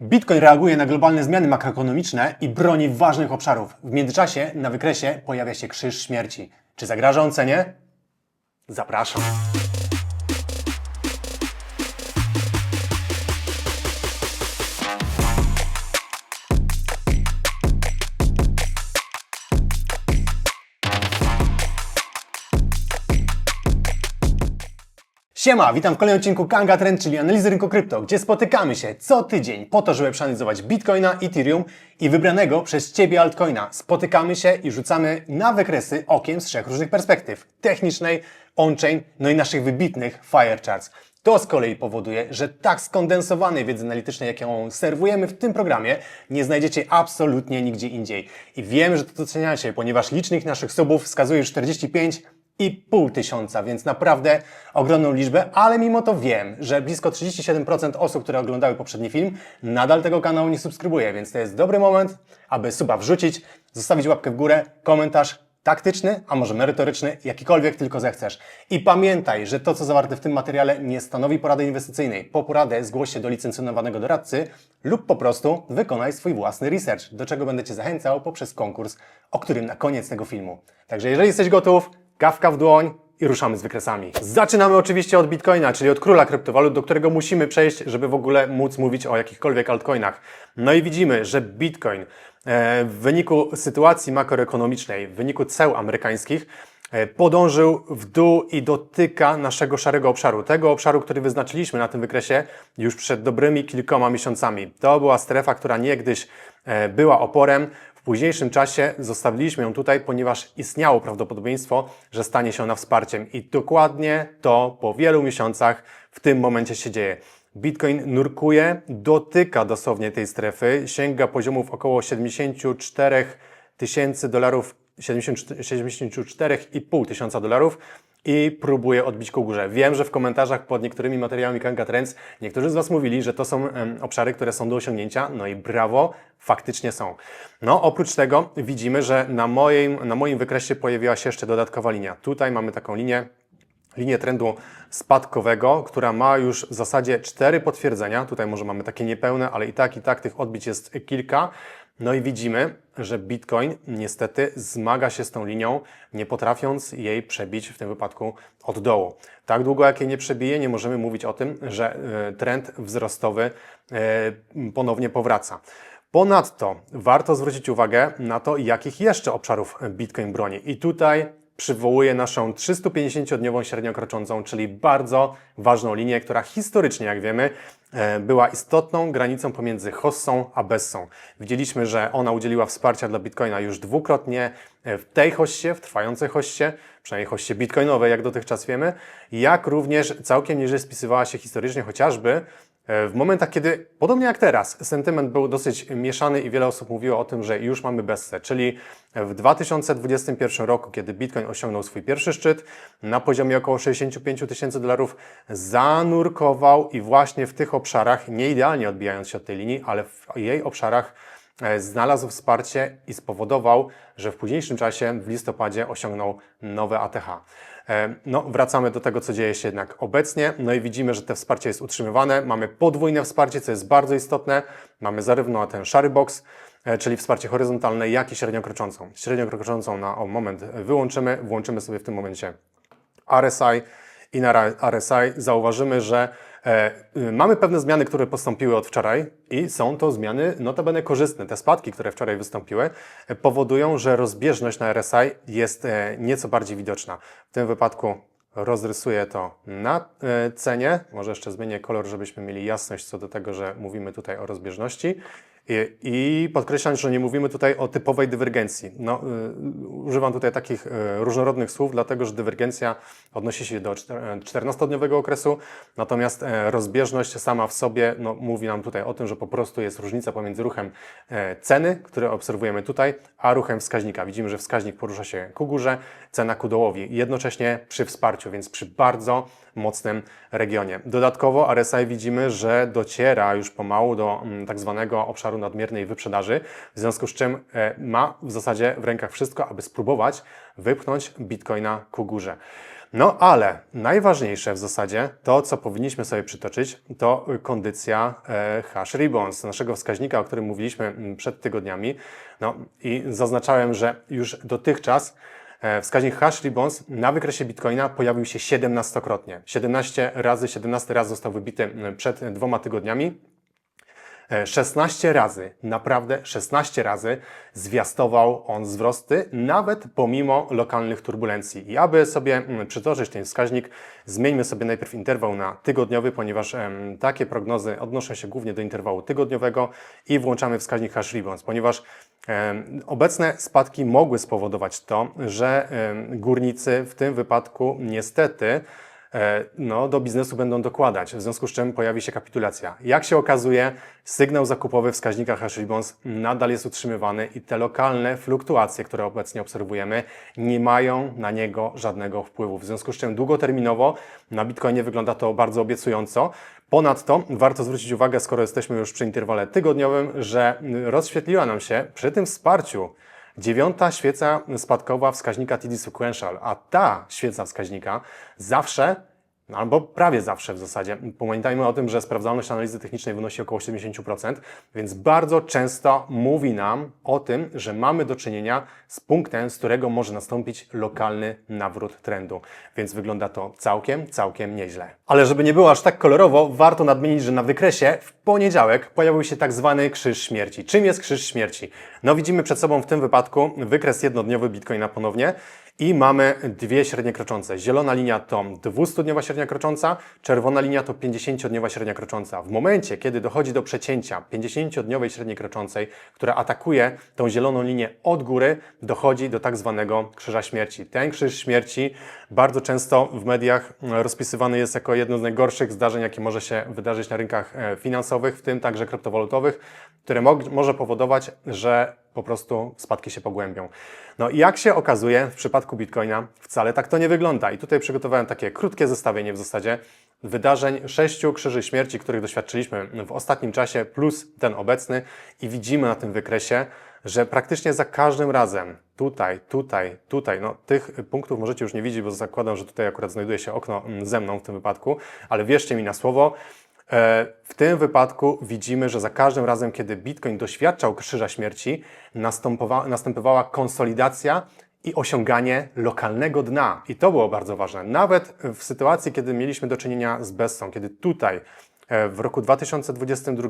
Bitcoin reaguje na globalne zmiany makroekonomiczne i broni ważnych obszarów. W międzyczasie na wykresie pojawia się krzyż śmierci. Czy zagraża on cenie? Zapraszam. Siema, witam w kolejnym odcinku Kanga Trend, czyli analizy rynku krypto, gdzie spotykamy się co tydzień po to, żeby przeanalizować Bitcoina, Ethereum i wybranego przez Ciebie altcoina. Spotykamy się i rzucamy na wykresy okiem z trzech różnych perspektyw. Technicznej, on-chain, no i naszych wybitnych fire charts. To z kolei powoduje, że tak skondensowanej wiedzy analitycznej, jaką serwujemy w tym programie, nie znajdziecie absolutnie nigdzie indziej. I wiem, że to doceniacie, ponieważ licznik naszych subów wskazuje już 45 i pół tysiąca, więc naprawdę ogromną liczbę, ale mimo to wiem, że blisko 37% osób, które oglądały poprzedni film, nadal tego kanału nie subskrybuje, więc to jest dobry moment, aby suba wrzucić, zostawić łapkę w górę, komentarz taktyczny, a może merytoryczny, jakikolwiek tylko zechcesz. I pamiętaj, że to, co zawarte w tym materiale, nie stanowi porady inwestycyjnej. Po poradę zgłoś się do licencjonowanego doradcy lub po prostu wykonaj swój własny research, do czego będę Cię zachęcał poprzez konkurs, o którym na koniec tego filmu. Także jeżeli jesteś gotów, kawka w dłoń i ruszamy z wykresami. Zaczynamy oczywiście od Bitcoina, czyli od króla kryptowalut, do którego musimy przejść, żeby w ogóle móc mówić o jakichkolwiek altcoinach. No i widzimy, że Bitcoin e, w wyniku sytuacji makroekonomicznej, w wyniku ceł amerykańskich, e, podążył w dół i dotyka naszego szarego obszaru. Tego obszaru, który wyznaczyliśmy na tym wykresie już przed dobrymi kilkoma miesiącami. To była strefa, która niegdyś e, była oporem, w późniejszym czasie zostawiliśmy ją tutaj, ponieważ istniało prawdopodobieństwo, że stanie się ona wsparciem. I dokładnie to po wielu miesiącach w tym momencie się dzieje. Bitcoin nurkuje, dotyka dosłownie tej strefy, sięga poziomów około 74 tysięcy dolarów, 74,5 tysiąca dolarów i próbuje odbić ku górze. Wiem, że w komentarzach pod niektórymi materiałami Kanga Trends niektórzy z Was mówili, że to są obszary, które są do osiągnięcia, no i brawo, faktycznie są. No, oprócz tego widzimy, że na moim, na moim wykresie pojawiła się jeszcze dodatkowa linia. Tutaj mamy taką linię, linię trendu spadkowego, która ma już w zasadzie cztery potwierdzenia. Tutaj może mamy takie niepełne, ale i tak, i tak tych odbić jest kilka. No i widzimy, że Bitcoin niestety zmaga się z tą linią, nie potrafiąc jej przebić w tym wypadku od dołu. Tak długo jak jej nie przebije, nie możemy mówić o tym, że e, trend wzrostowy e, ponownie powraca. Ponadto warto zwrócić uwagę na to, jakich jeszcze obszarów Bitcoin broni. I tutaj przywołuje naszą 350-dniową średnią kroczącą, czyli bardzo ważną linię, która historycznie, jak wiemy, e, była istotną granicą pomiędzy hossą a bessą. Widzieliśmy, że ona udzieliła wsparcia dla Bitcoina już dwukrotnie e, w tej hoście, w trwającej hoście, przynajmniej hoście bitcoinowej, jak dotychczas wiemy, jak również całkiem nieźle spisywała się historycznie chociażby w momentach, kiedy, podobnie jak teraz, sentyment był dosyć mieszany i wiele osób mówiło o tym, że już mamy bessę, czyli w 2021 roku, kiedy Bitcoin osiągnął swój pierwszy szczyt na poziomie około 65 tysięcy dolarów, zanurkował i właśnie w tych obszarach, nie idealnie odbijając się od tej linii, ale w jej obszarach e, znalazł wsparcie i spowodował, że w późniejszym czasie, w listopadzie, osiągnął nowe ATH. E, No, wracamy do tego, co dzieje się jednak obecnie. No i widzimy, że to wsparcie jest utrzymywane. Mamy podwójne wsparcie, co jest bardzo istotne. Mamy zarówno ten szary box, e, czyli wsparcie horyzontalne, jak i średnio kroczącą. Średnio kroczącą na o moment wyłączymy, włączymy sobie w tym momencie RSI i na RSI zauważymy, że e, mamy pewne zmiany, które postąpiły od wczoraj i są to zmiany notabene korzystne. Te spadki, które wczoraj wystąpiły, e, powodują, że rozbieżność na RSI jest e, nieco bardziej widoczna. W tym wypadku rozrysuję to na e, cenie. Może jeszcze zmienię kolor, żebyśmy mieli jasność co do tego, że mówimy tutaj o rozbieżności. I, podkreślam, że nie mówimy tutaj o typowej dywergencji. No, y, używam tutaj takich y, różnorodnych słów, dlatego że dywergencja odnosi się do czter- 14-dniowego okresu, natomiast e, rozbieżność sama w sobie no, mówi nam tutaj o tym, że po prostu jest różnica pomiędzy ruchem e, ceny, który obserwujemy tutaj, a ruchem wskaźnika. Widzimy, że wskaźnik porusza się ku górze, cena ku dołowi, jednocześnie przy wsparciu, więc przy bardzo mocnym regionie. Dodatkowo RSI widzimy, że dociera już pomału do mm, tak zwanego obszaru nadmiernej wyprzedaży, w związku z czym e, ma w zasadzie w rękach wszystko, aby spróbować wypchnąć Bitcoina ku górze. No ale najważniejsze w zasadzie, to co powinniśmy sobie przytoczyć, to kondycja e, hash ribbons, naszego wskaźnika, o którym mówiliśmy mm, przed tygodniami. No i zaznaczałem, że już dotychczas wskaźnik hash ribbons na wykresie Bitcoina pojawił się 17-krotnie. 17 razy, 17 razy został wybity przed dwoma tygodniami. E, 16 razy, naprawdę 16 razy zwiastował on wzrosty, nawet pomimo lokalnych turbulencji. I aby sobie przytoczyć ten wskaźnik, zmieńmy sobie najpierw interwał na tygodniowy, ponieważ em, takie prognozy odnoszą się głównie do interwału tygodniowego i włączamy wskaźnik hash ribbons, ponieważ obecne spadki mogły spowodować to, że górnicy w tym wypadku niestety e, no, do biznesu będą dokładać, w związku z czym pojawi się kapitulacja. Jak się okazuje, sygnał zakupowy wskaźnika hash ribbons nadal jest utrzymywany i te lokalne fluktuacje, które obecnie obserwujemy, nie mają na niego żadnego wpływu. W związku z czym długoterminowo na Bitcoinie wygląda to bardzo obiecująco. Ponadto warto zwrócić uwagę, skoro jesteśmy już przy interwale tygodniowym, że rozświetliła nam się przy tym wsparciu Dziewiąta świeca spadkowa wskaźnika TD Sequential, a ta świeca wskaźnika zawsze, no albo prawie zawsze w zasadzie, pamiętajmy o tym, że sprawdzalność analizy technicznej wynosi około 70%, więc bardzo często mówi nam o tym, że mamy do czynienia z punktem, z którego może nastąpić lokalny nawrót trendu. Więc wygląda to całkiem, całkiem nieźle. Ale żeby nie było aż tak kolorowo, warto nadmienić, że na wykresie w poniedziałek pojawił się tak zwany krzyż śmierci. Czym jest krzyż śmierci? No widzimy przed sobą w tym wypadku wykres jednodniowy Bitcoina ponownie i mamy dwie średnie kroczące. Zielona linia to 200-dniowa średnia krocząca, czerwona linia to 50-dniowa średnia krocząca. W momencie, kiedy dochodzi do przecięcia 50-dniowej średniej kroczącej, która atakuje tą zieloną linię od góry, dochodzi do tak zwanego krzyża śmierci. Ten krzyż śmierci bardzo często w mediach rozpisywany jest jako jedno z najgorszych zdarzeń, jakie może się wydarzyć na rynkach e, finansowych, w tym także kryptowalutowych, które mo może powodować, że po prostu spadki się pogłębią. No i jak się okazuje, w przypadku Bitcoina wcale tak to nie wygląda. I tutaj przygotowałem takie krótkie zestawienie w zasadzie wydarzeń sześciu krzyży śmierci, których doświadczyliśmy w ostatnim czasie, plus ten obecny i widzimy na tym wykresie, że praktycznie za każdym razem tutaj, tutaj, tutaj, no tych punktów możecie już nie widzieć, bo zakładam, że tutaj akurat znajduje się okno ze mną w tym wypadku, ale wierzcie mi na słowo, W tym wypadku widzimy, że za każdym razem, kiedy Bitcoin doświadczał krzyża śmierci, następowa- następowała konsolidacja i osiąganie lokalnego dna. I to było bardzo ważne. Nawet w sytuacji, kiedy mieliśmy do czynienia z Bessą, kiedy tutaj e, w roku 2022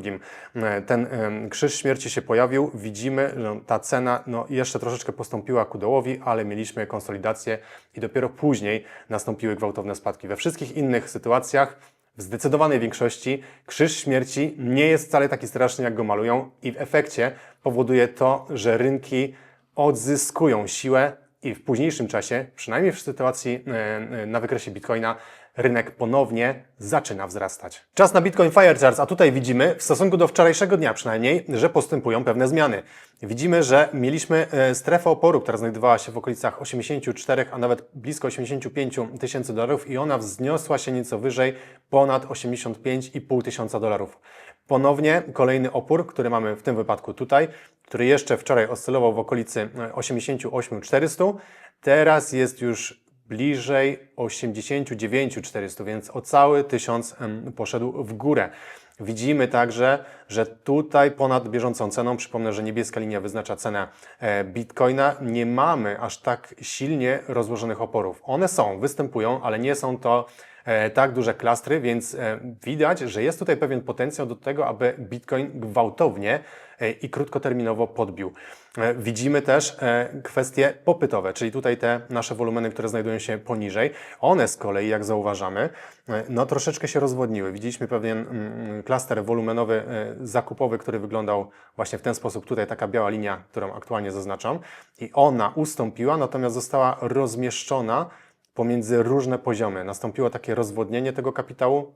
e, ten krzyż śmierci się pojawił, widzimy, że ta cena no, jeszcze troszeczkę postąpiła ku dołowi, ale mieliśmy konsolidację i dopiero później nastąpiły gwałtowne spadki. We wszystkich innych sytuacjach w zdecydowanej większości krzyż śmierci nie jest wcale taki straszny, jak go malują, i w efekcie powoduje to, że rynki odzyskują siłę i w późniejszym czasie, przynajmniej w sytuacji e, e, na wykresie Bitcoina, rynek ponownie zaczyna wzrastać. Czas na Bitcoin Fire Charts, a tutaj widzimy, w stosunku do wczorajszego dnia przynajmniej, że postępują pewne zmiany. Widzimy, że mieliśmy e, strefę oporu, która znajdowała się w okolicach 84, a nawet blisko 85 tysięcy dolarów i ona wzniosła się nieco wyżej, ponad 85,5 tysiąca dolarów. Ponownie kolejny opór, który mamy w tym wypadku tutaj, który jeszcze wczoraj oscylował w okolicy e, 88 400, teraz jest już bliżej 89 400, więc o cały tysiąc em, poszedł w górę. Widzimy także, że tutaj ponad bieżącą ceną, przypomnę, że niebieska linia wyznacza cenę e, Bitcoina, nie mamy aż tak silnie rozłożonych oporów. One są, występują, ale nie są to e, tak duże klastry, więc e, widać, że jest tutaj pewien potencjał do tego, aby Bitcoin gwałtownie e, i krótkoterminowo podbił. E, Widzimy też e, kwestie popytowe, czyli tutaj te nasze wolumeny, które znajdują się poniżej, one z kolei, jak zauważamy, e, no troszeczkę się rozwodniły. Widzieliśmy pewien mm, klaster wolumenowy e, zakupowy, który wyglądał właśnie w ten sposób. Tutaj taka biała linia, którą aktualnie zaznaczam i ona ustąpiła, natomiast została rozmieszczona pomiędzy różne poziomy. Nastąpiło takie rozwodnienie tego kapitału,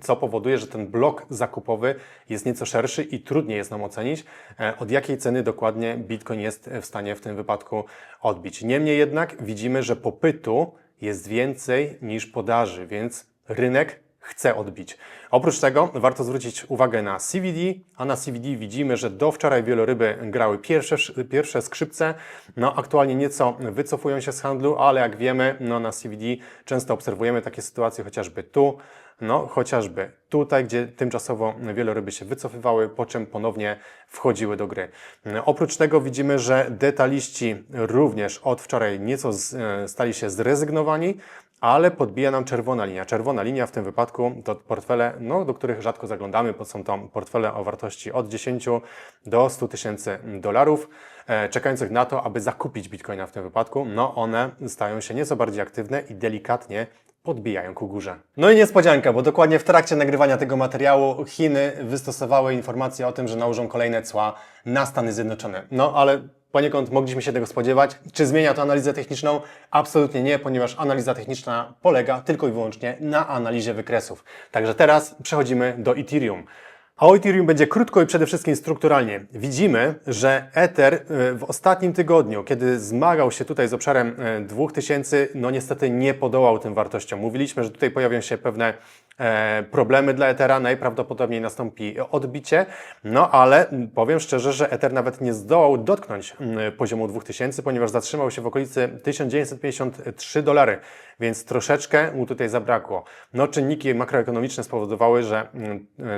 co powoduje, że ten blok zakupowy jest nieco szerszy i trudniej jest nam ocenić, e, od jakiej ceny dokładnie Bitcoin jest w stanie w tym wypadku odbić. Niemniej jednak widzimy, że popytu jest więcej niż podaży, więc rynek chce odbić. Oprócz tego warto zwrócić uwagę na CVD, a na CVD widzimy, że do wczoraj wieloryby grały pierwsze, pierwsze skrzypce. No aktualnie nieco wycofują się z handlu, ale jak wiemy, no na CVD często obserwujemy takie sytuacje, chociażby tu, no chociażby tutaj, gdzie tymczasowo wieloryby się wycofywały, po czym ponownie wchodziły do gry. Oprócz tego widzimy, że detaliści również od wczoraj nieco e, stali się zrezygnowani, ale podbija nam czerwona linia. Czerwona linia w tym wypadku to portfele, no, do których rzadko zaglądamy, bo są to portfele o wartości od 10 do 100 tysięcy dolarów, e, czekających na to, aby zakupić bitcoina w tym wypadku. No, one stają się nieco bardziej aktywne i delikatnie podbijają ku górze. No i niespodzianka, bo dokładnie w trakcie nagrywania tego materiału Chiny wystosowały informację o tym, że nałożą kolejne cła na Stany Zjednoczone. No ale poniekąd mogliśmy się tego spodziewać. Czy zmienia to analizę techniczną? Absolutnie nie, ponieważ analiza techniczna polega tylko i wyłącznie na analizie wykresów. Także teraz przechodzimy do Ethereum. A o Ethereum będzie krótko i przede wszystkim strukturalnie. Widzimy, że Ether y, w ostatnim tygodniu, kiedy zmagał się tutaj z obszarem 2000, no niestety nie podołał tym wartościom. Mówiliśmy, że tutaj pojawią się pewne e, problemy dla Ethera, najprawdopodobniej nastąpi odbicie, no ale powiem szczerze, że Ether nawet nie zdołał dotknąć poziomu 2000, ponieważ zatrzymał się w okolicy 1953 dolary, więc troszeczkę mu tutaj zabrakło. No czynniki makroekonomiczne spowodowały, że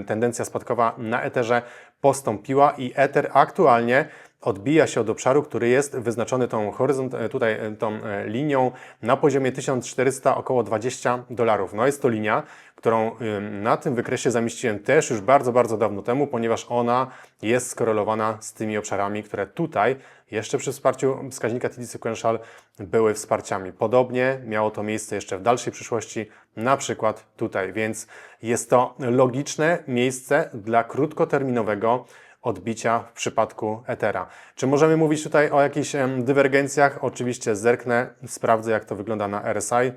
tendencja spadkowa na Etherze postąpiła i Ether aktualnie odbija się od obszaru, który jest wyznaczony tą horyzont, e, tutaj e, tą e, linią na poziomie 1400 około 20 dolarów. No jest to linia, którą na tym wykresie zamieściłem też już bardzo, bardzo dawno temu, ponieważ ona jest skorelowana z tymi obszarami, które tutaj jeszcze przy wsparciu wskaźnika TD Sequential były wsparciami. Podobnie miało to miejsce jeszcze w dalszej przyszłości, na przykład tutaj, więc jest to logiczne miejsce dla krótkoterminowego odbicia w przypadku Ethera. Czy możemy mówić tutaj o jakichś dywergencjach? Oczywiście zerknę, sprawdzę jak to wygląda na RSI.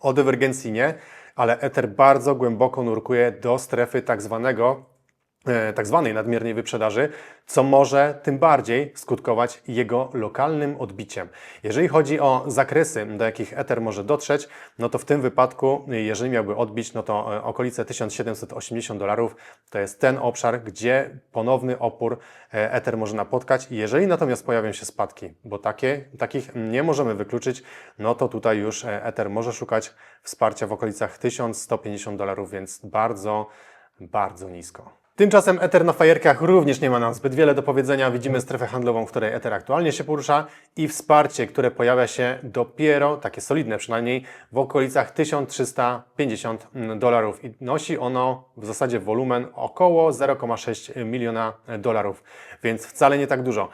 O dywergencji nie, ale Ether bardzo głęboko nurkuje do strefy tak zwanego tak zwanej nadmiernej wyprzedaży, co może tym bardziej skutkować jego lokalnym odbiciem. Jeżeli chodzi o zakresy, do jakich Ether może dotrzeć, no to w tym wypadku, jeżeli miałby odbić, no to e, okolice 1780 dolarów to jest ten obszar, gdzie ponowny opór e, Ether może napotkać. Jeżeli natomiast pojawią się spadki, bo takie, takich nie możemy wykluczyć, no to tutaj już Ether może szukać wsparcia w okolicach 1150 dolarów, więc bardzo, bardzo nisko. Tymczasem Ether na fajerkach również nie ma nam zbyt wiele do powiedzenia. Widzimy strefę handlową, w której Ether aktualnie się porusza i wsparcie, które pojawia się dopiero, takie solidne przynajmniej, w okolicach 1350 dolarów i nosi ono w zasadzie wolumen około 0,6 miliona dolarów, więc wcale nie tak dużo.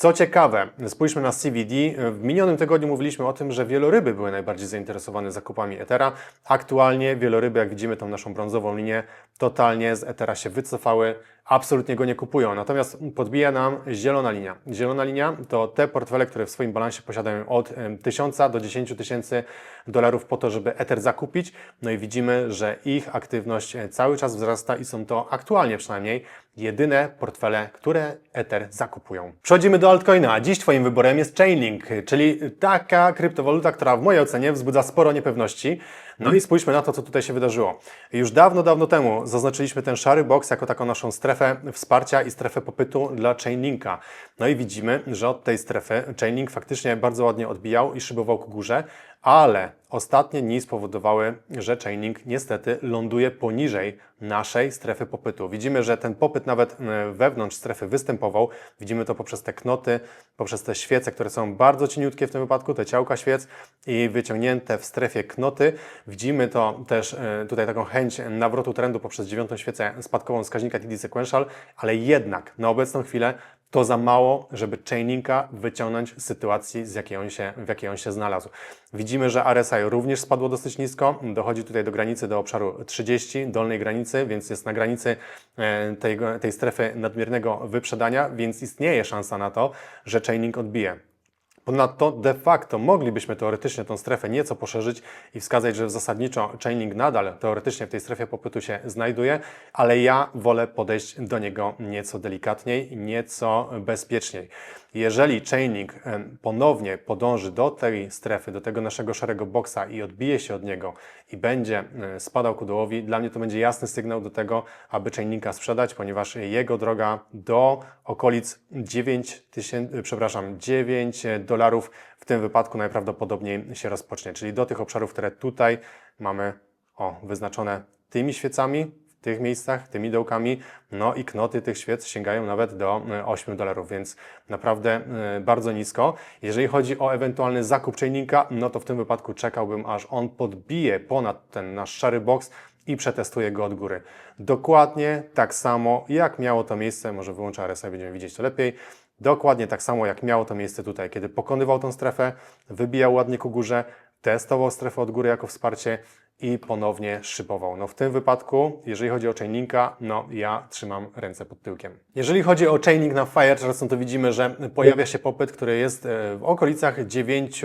Co ciekawe, spójrzmy na CVD. W minionym tygodniu mówiliśmy o tym, że wieloryby były najbardziej zainteresowane zakupami Ethera. Aktualnie wieloryby, jak widzimy tą naszą brązową linię, totalnie z Ethera się wycofały, absolutnie go nie kupują. Natomiast podbija nam zielona linia. Zielona linia to te portfele, które w swoim balansie posiadają od 1000 do 10 tysięcy dolarów po to, żeby Ether zakupić. No i widzimy, że ich aktywność e, cały czas wzrasta i są to aktualnie przynajmniej jedyne portfele, które Ether zakupują. Przechodzimy do altcoina, dziś Twoim wyborem jest Chainlink, czyli taka kryptowaluta, która w mojej ocenie wzbudza sporo niepewności. No i spójrzmy na to, co tutaj się wydarzyło. Już dawno, dawno temu zaznaczyliśmy ten szary box jako taką naszą strefę wsparcia i strefę popytu dla Chainlinka. No i widzimy, że od tej strefy Chainlink faktycznie bardzo ładnie odbijał i szybował ku górze, ale ostatnie dni spowodowały, że Chainlink niestety ląduje poniżej naszej strefy popytu. Widzimy, że ten popyt nawet e, wewnątrz strefy występował. Widzimy to poprzez te knoty, poprzez te świece, które są bardzo cieniutkie w tym wypadku, te ciałka świec i wyciągnięte w strefie knoty. Widzimy to też e, tutaj taką chęć nawrotu trendu poprzez dziewiątą świecę spadkową wskaźnika TD Sequential, ale jednak na obecną chwilę to za mało, żeby Chainlinka wyciągnąć z sytuacji, z jakiej on się, w jakiej on się znalazł. Widzimy, że RSI również spadło dosyć nisko, dochodzi tutaj do granicy, do obszaru 30, dolnej granicy, więc jest na granicy e, tej, tej strefy nadmiernego wyprzedania, więc istnieje szansa na to, że Chainlink odbije. Ponadto de facto moglibyśmy teoretycznie tą strefę nieco poszerzyć i wskazać, że zasadniczo Chainlink nadal teoretycznie w tej strefie popytu się znajduje, ale ja wolę podejść do niego nieco delikatniej, nieco bezpieczniej. Jeżeli em, ponownie podąży do tej strefy, do tego naszego szarego boksa i odbije się od niego i będzie e, spadał ku dołowi, dla mnie to będzie jasny sygnał do tego, aby Chainlinka sprzedać, ponieważ jego droga do okolic 9 tysięcy, przepraszam, 9 dolarów w tym wypadku najprawdopodobniej się rozpocznie, czyli do tych obszarów, które tutaj mamy o, wyznaczone tymi świecami, tych miejscach, tymi dołkami, no i knoty tych świec sięgają nawet do e, 8 dolarów, więc naprawdę e, bardzo nisko. Jeżeli chodzi o ewentualny zakup Chainlinka, no to w tym wypadku czekałbym, aż on podbije ponad ten nasz szary box i przetestuje go od góry. Dokładnie tak samo, jak miało to miejsce, może wyłączę RSI, będziemy widzieć to lepiej, Dokładnie tak samo jak miało to miejsce tutaj, kiedy pokonywał tą strefę, wybijał ładnie ku górze, testował strefę od góry jako wsparcie i ponownie szybował. No w tym wypadku, jeżeli chodzi o Chainlinka, no ja trzymam ręce pod tyłkiem. Jeżeli chodzi o Chainlink na Firecharts, no to widzimy, że pojawia się popyt, który jest e, w okolicach 9,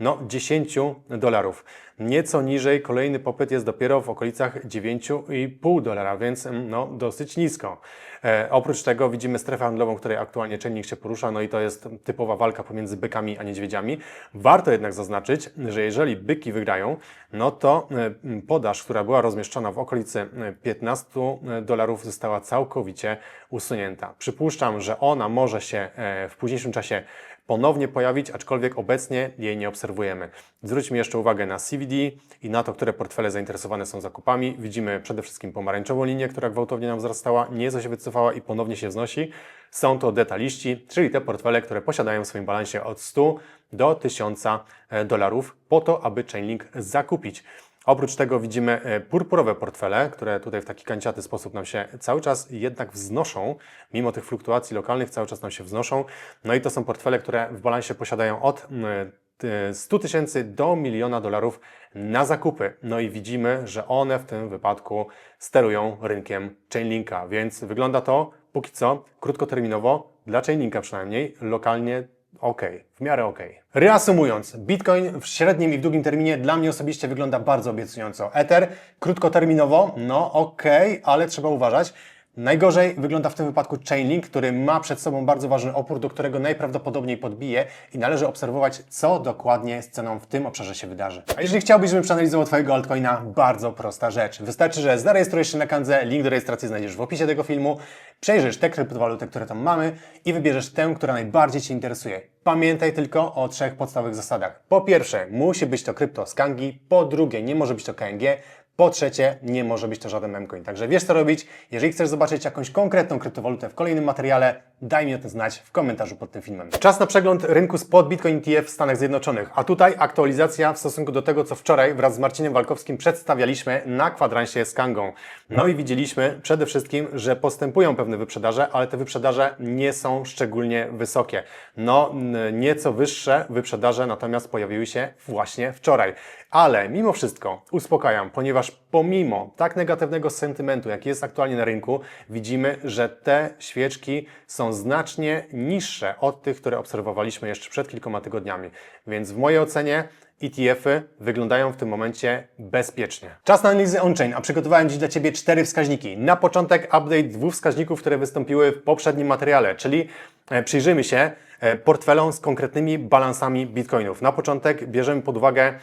no 10 dolarów. Nieco niżej kolejny popyt jest dopiero w okolicach 9,5 dolara, więc mm, no dosyć nisko. E, oprócz tego widzimy strefę handlową, w której aktualnie czynnik się porusza, no i to jest typowa walka pomiędzy bykami a niedźwiedziami. Warto jednak zaznaczyć, że jeżeli byki wygrają, no to e, podaż, która była rozmieszczona w okolicy e, 15 dolarów, została całkowicie usunięta. Przypuszczam, że ona może się e, w późniejszym czasie ponownie pojawić, aczkolwiek obecnie jej nie obserwujemy. Zwróćmy jeszcze uwagę na CVD i na to, które portfele zainteresowane są zakupami. Widzimy przede wszystkim pomarańczową linię, która gwałtownie nam wzrastała, nieco się wycofała i ponownie się wznosi. Są to detaliści, czyli te portfele, które posiadają w swoim balansie od 100 do 1000 dolarów po to, aby Chainlink zakupić. Oprócz tego widzimy e, purpurowe portfele, które tutaj w taki kanciaty sposób nam się cały czas jednak wznoszą, mimo tych fluktuacji lokalnych cały czas nam się wznoszą. No i to są portfele, które w balansie posiadają od mm, ty- 100 tysięcy do miliona dolarów na zakupy. No i widzimy, że one w tym wypadku sterują rynkiem Chainlinka, więc wygląda to póki co krótkoterminowo, dla Chainlinka przynajmniej, lokalnie ok, w miarę ok. Reasumując, Bitcoin w średnim i w długim terminie dla mnie osobiście wygląda bardzo obiecująco. Ether krótkoterminowo, no ok, ale trzeba uważać. Najgorzej wygląda w tym wypadku Chainlink, który ma przed sobą bardzo ważny opór, do którego najprawdopodobniej podbije i należy obserwować, co dokładnie z ceną w tym obszarze się wydarzy. A jeżeli chciałbyś, żebym przeanalizował Twojego altcoina, bardzo prosta rzecz. Wystarczy, że zarejestrujesz się na Kandze, link do rejestracji znajdziesz w opisie tego filmu, przejrzysz te kryptowaluty, które tam mamy i wybierzesz tę, która najbardziej Cię interesuje. Pamiętaj tylko o trzech podstawowych zasadach. Po pierwsze, musi być to krypto z Kangi, po drugie, nie może być to KNG, po trzecie, nie może być to żaden memcoin. Także wiesz co robić. Jeżeli chcesz zobaczyć jakąś konkretną kryptowalutę w kolejnym materiale, daj mi o tym znać w komentarzu pod tym filmem. Czas na przegląd rynku spot Bitcoin ETF w Stanach Zjednoczonych. A tutaj aktualizacja w stosunku do tego, co wczoraj wraz z Marcinem Walkowskim przedstawialiśmy na kwadransie z Kangą. No i widzieliśmy przede wszystkim, że postępują pewne wyprzedaże, ale te wyprzedaże nie są szczególnie wysokie. No, nieco wyższe wyprzedaże natomiast pojawiły się właśnie wczoraj. Ale mimo wszystko uspokajam, ponieważ pomimo tak negatywnego sentymentu, jaki jest aktualnie na rynku, widzimy, że te świeczki są znacznie niższe od tych, które obserwowaliśmy jeszcze przed kilkoma tygodniami. Więc w mojej ocenie ETF-y wyglądają w tym momencie bezpiecznie. Czas na analizę on-chain, a przygotowałem dziś dla Ciebie cztery wskaźniki. Na początek update dwóch wskaźników, które wystąpiły w poprzednim materiale, czyli e, przyjrzymy się e, portfelom z konkretnymi balansami bitcoinów. Na początek bierzemy pod uwagę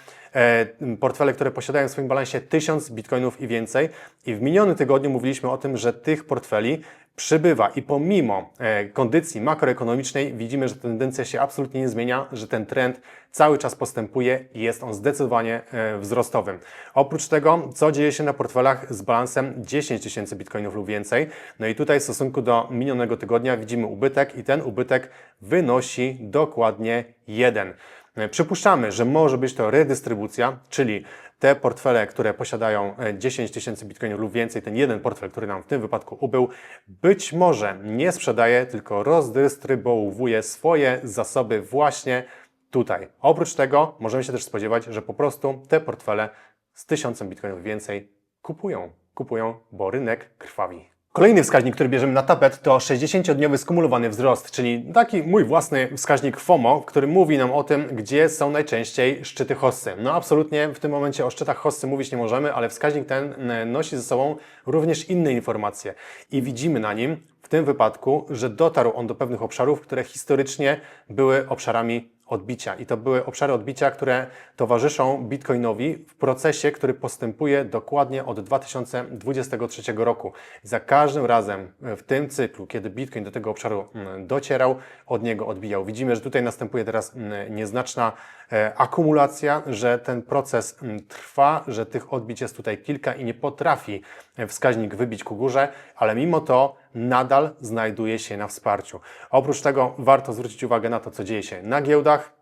portfele, które posiadają w swoim balansie 1000 bitcoinów i więcej. I w minionym tygodniu mówiliśmy o tym, że tych portfeli przybywa i pomimo e, kondycji makroekonomicznej widzimy, że tendencja się absolutnie nie zmienia, że ten trend cały czas postępuje i jest on zdecydowanie e, wzrostowym. Oprócz tego, co dzieje się na portfelach z balansem 10 tysięcy bitcoinów lub więcej, no i tutaj w stosunku do minionego tygodnia widzimy ubytek i ten ubytek wynosi dokładnie 1. E, Przypuszczamy, że może być to redystrybucja, czyli te portfele, które posiadają e, 10 tysięcy bitcoinów lub więcej, ten jeden portfel, który nam w tym wypadku ubył, być może nie sprzedaje, tylko rozdystrybuuje swoje zasoby właśnie tutaj. Oprócz tego możemy się też spodziewać, że po prostu te portfele z 1000 bitcoinów więcej kupują. Kupują, bo rynek krwawi. Kolejny wskaźnik, który bierzemy na tapet, to 60-dniowy skumulowany wzrost, czyli taki mój własny wskaźnik FOMO, który mówi nam o tym, gdzie są najczęściej szczyty hossy. No absolutnie w tym momencie o szczytach hossy mówić nie możemy, ale wskaźnik ten nosi ze sobą również inne informacje. I widzimy na nim w tym wypadku, że dotarł on do pewnych obszarów, które historycznie były obszarami odbicia. I to były obszary odbicia, które towarzyszą Bitcoinowi w procesie, który postępuje dokładnie od 2023 roku. Za każdym razem w tym cyklu, kiedy Bitcoin do tego obszaru mm, docierał, od niego odbijał. Widzimy, że tutaj następuje teraz mm, nieznaczna e, akumulacja, że ten proces mm, trwa, że tych odbić jest tutaj kilka i nie potrafi wskaźnik wybić ku górze, ale mimo to nadal znajduje się na wsparciu. Oprócz tego warto zwrócić uwagę na to, co dzieje się na giełdach,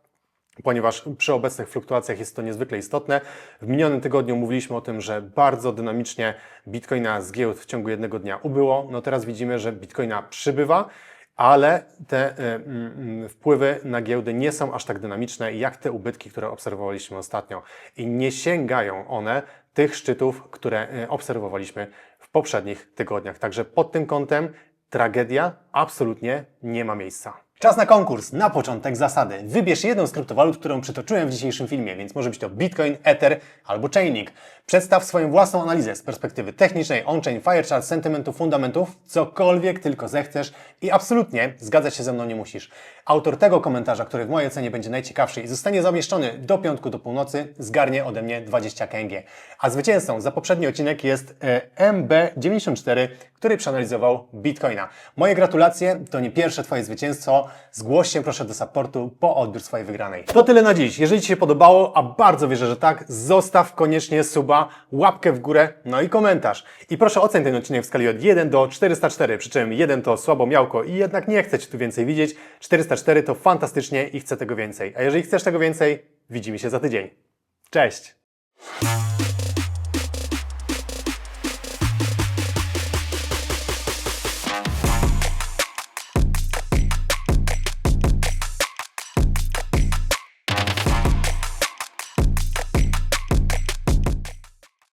ponieważ przy obecnych fluktuacjach jest to niezwykle istotne. W minionym tygodniu mówiliśmy o tym, że bardzo dynamicznie Bitcoina z giełd w ciągu jednego dnia ubyło. No teraz widzimy, że Bitcoina przybywa, ale te y, y, wpływy na giełdy nie są aż tak dynamiczne jak te ubytki, które obserwowaliśmy ostatnio. I nie sięgają one tych szczytów, które y, obserwowaliśmy poprzednich tygodniach. Także pod tym kątem tragedia absolutnie nie ma miejsca. Czas na konkurs. Na początek zasady. Wybierz jedną z kryptowalut, którą przytoczyłem w dzisiejszym filmie, więc może być to Bitcoin, Ether albo Chainik. Przedstaw swoją własną analizę z perspektywy technicznej, on-chain, firechart, sentymentów, fundamentów, cokolwiek tylko zechcesz i absolutnie zgadzać się ze mną nie musisz. Autor tego komentarza, który w mojej ocenie będzie najciekawszy i zostanie zamieszczony do piątku do północy, zgarnie ode mnie 20 KNG. A zwycięzcą za poprzedni odcinek jest e, MB94, który przeanalizował Bitcoina. Moje gratulacje, to nie pierwsze Twoje zwycięstwo. Zgłoś się proszę do supportu po odbiór swojej wygranej. To tyle na dziś. Jeżeli Ci się podobało, a bardzo wierzę, że tak, zostaw koniecznie suba, łapkę w górę, no i komentarz. I proszę oceń ten odcinek w skali od 1 do 404, przy czym 1 to słabo miałko i jednak nie chcę Ci tu więcej widzieć, 404 to fantastycznie i chcę tego więcej. A jeżeli chcesz tego więcej, widzimy się za tydzień. Cześć!